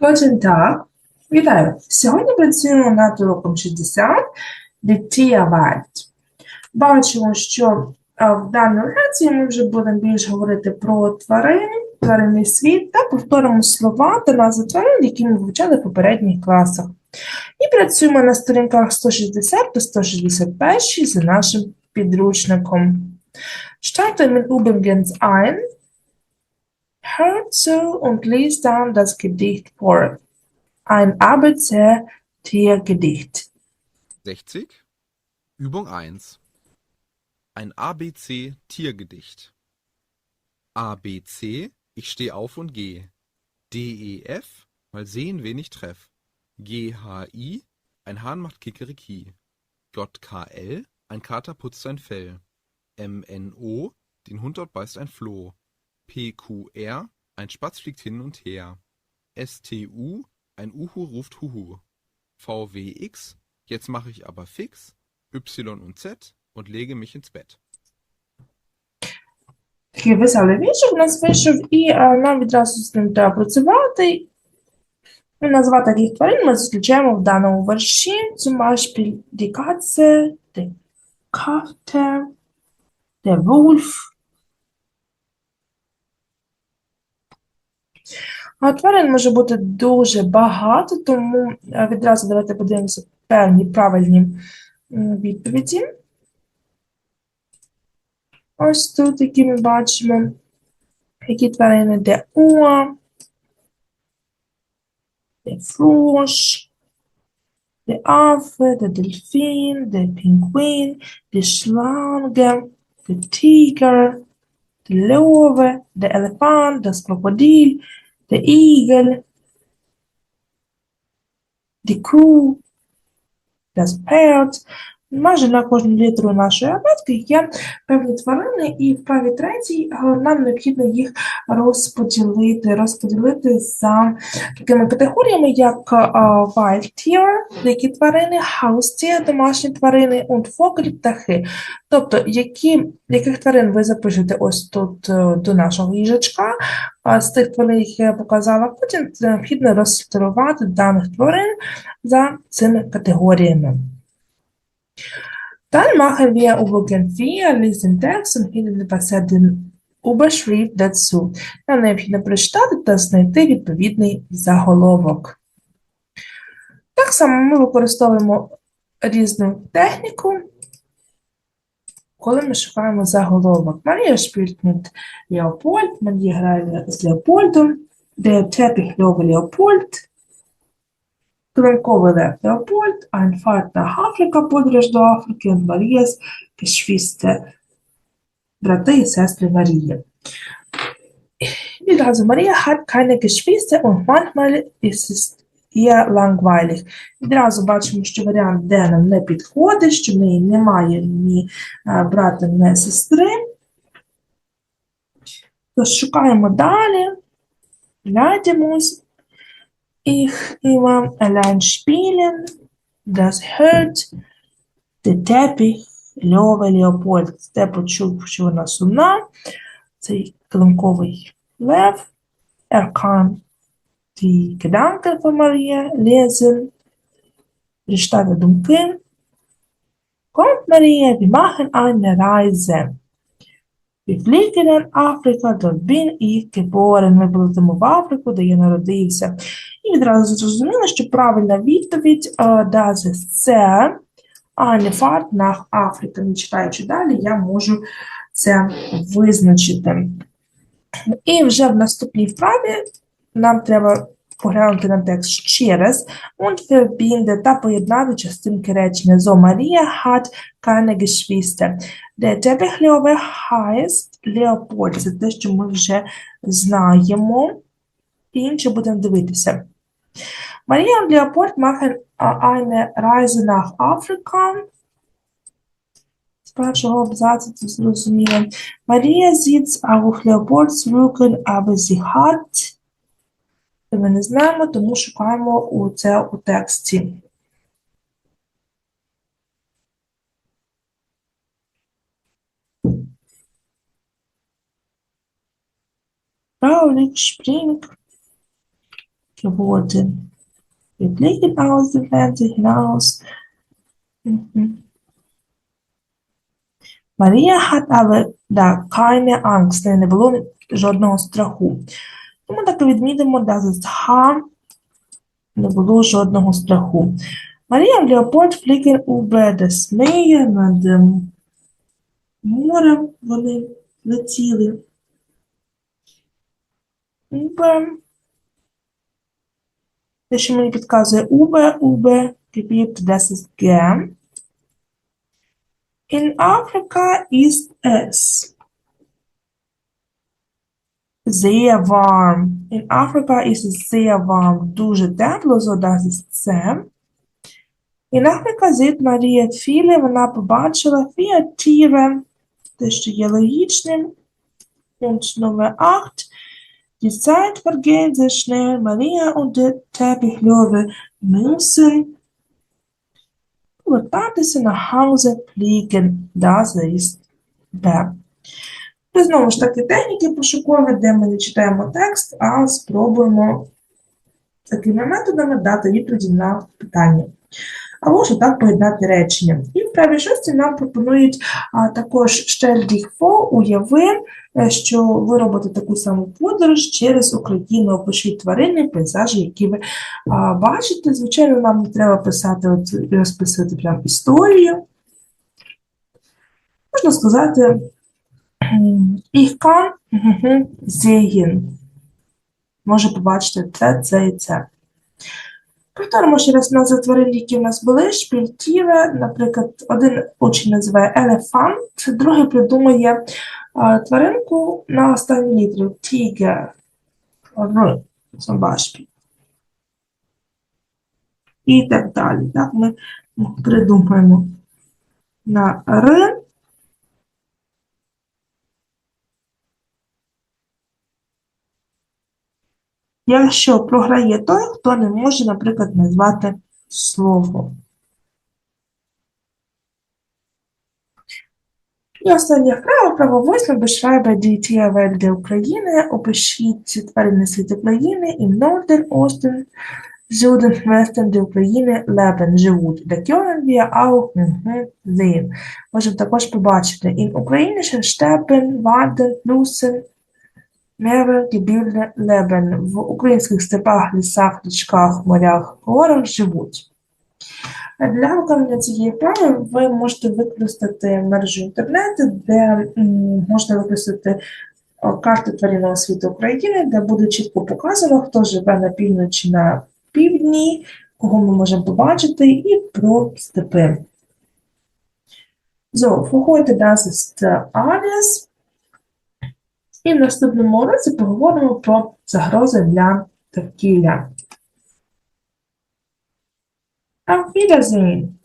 Guten Tag. Вітаю! Сьогодні працюємо над уроком 60 Tierwelt. Бачимо, що в даній лекції ми вже будемо більш говорити про тварин, тваринний світ та повторимо слова та назви тварин, які ми вивчали в попередніх класах. І працюємо на сторінках 160 та 161 за нашим підручником. Starten mit übrigens ein. Hört zu und liest dann das Gedicht vor. Ein ABC-Tiergedicht. 60. Übung 1. Ein ABC-Tiergedicht. ABC, ich steh auf und geh. DEF, mal sehen, wen ich treff. GHI, ein Hahn macht Kikeriki. JKL, ein Kater putzt sein Fell. MNO, den Hund dort beißt ein Floh. PQR, ein Spatz fliegt hin und her. STU, ein Uhu ruft Huhu. VWX, jetzt mache ich aber fix. Y und Z und lege mich ins Bett. Такий веселий віршик у нас вийшов, і а, нам відразу з ним треба працювати. І назва таких тварин ми зустрічаємо в даному верші. Zum Beispiel die Katze, die Katte, der Wolf. А тварин може бути дуже багато, тому е, відразу давайте подивимося певні правильні відповіді. Ось тут, які ми бачимо, які тварини, де Уа, де Фрош, де Афе, де Дельфін, де Пінгвін, де Шланге, де Тігр, де Льове, де Елефант, де Крокодиль, де Ігель, де Ку, де Сперт. Майже на кожну літеру нашої абетки є певні тварини, і в праві третій нам необхідно їх розподілити, розподілити за такими категоріями, як е, wild tier, дикі тварини, house tier, домашні тварини, und Vogel, птахи. Тобто, які, яких тварин ви запишете ось тут е, до нашого їжачка, з тих тварин, які я показала, потім необхідно розсортувати даних тварин за цими категоріями. Dann machen wir übrigens vier lesen Text und finden was den Überschrift dazu. Нам необхідно прочитати та знайти відповідний заголовок. Так само ми використовуємо різну техніку, коли ми шукаємо заголовок. Марія spielt mit Leopold, Марія грає з Леопольдом, der Teppich Löwe Килимковий лев Леопольд, Afrika, подорож до Африки, Marias Geschwister, брати і сестри Марії. Відразу Марія hat keine Geschwister und manchmal ist es ihr langweilig. Відразу бачимо, що варіант Д нам не підходить, що в неї немає ні е, брата, ні сестри. Тож шукаємо далі, глядимось. Ich immer allein spielen, das hört, der Teppich, Льова Леопольд. Те почув, що вона сумна, цей килимковий лев. Er kann die Gedanken von Maria lesen, прочитати думки. Kommt Maria, wir machen eine Reise. In Afrika, dort bin ich. Ми полетимо в Африку, де я народився. І відразу зрозуміло, що правильна відповідь е, це Fahrt nach Afrika. Не читаючи далі, я можу це визначити. І вже в наступній вправі нам треба поглянути на текст ще раз und verbinde та поєднати частинки речення. So, Maria hat keine Geschwister. Der Teppich Löwe heißt Leopold. Це те, що ми вже знаємо. Інше будемо дивитися. Maria und Leopold machen äh, eine Reise nach Afrika. Першого абзацу це зрозуміло. Maria sitzt auf Leopolds Rücken, aber sie hat Ми не знаємо, тому шукаємо у це у тексті. Mhm. Марія keine Angst, не було жодного страху. Тому так відмітимо, dass es haben не було жодного страху. Марія Леопольд фліген über das Meer над ем, морем вони летіли. Über. Те, що мені підказує über, über, gibt das ist. In Afrika ist es sehr warm. In Afrika ist es sehr warm. Дуже тепло, so das ist це. In Afrika sieht Maria viele, вона побачила vier Tiere, те, що є логічним. Und Nummer 8. Die Zeit vergeht sehr schnell. Maria und der Teppichlöwe müssen повертатися nach Hause fliegen. Das ist Bär. Це знову ж таки техніки пошукові, де ми не читаємо текст, а спробуємо такими методами дати відповіді на питання. Або ж так поєднати речення. І в правій шості нам пропонують а, також Штельдіхфо, уяви, е, що ви робите таку саму подорож через Україну, опишіть тварини, пейзажі, які ви а, бачите. Звичайно, нам не треба писати, от, розписувати прям історію. Можна сказати, ich kann sehen. Може побачити це, це і це. Повторимо ще раз назви тварин, які в нас були. Шпільтіве, наприклад, один учень називає елефант, другий придумує а, тваринку на останню літеру тігер. І так далі. Так, ми придумаємо на р. Якщо програє той, хто не може, наприклад, назвати слово. І вправа правовислов beschreibe die Tierwelt der України. Опишіть тваринний світ України і Norden, Osten, Süden, Westen der України leben, живуть. Können wir auch mhm, sehen. Можемо також побачити. In українischen Steppen, Wanden, Flüssen, Gebirge leben. В українських степах, лісах, річках, морях, горах живуть. Для виконання цієї вправи ви можете використати мережу інтернету, де можна використати о, карту тваринного світу України, де буде чітко показано, хто живе на півночі, на півдні, кого ми можемо побачити, і про степи. So, heute das ist alles. І в наступному уроці поговоримо про загрози для довкілля. Auf Wiedersehen!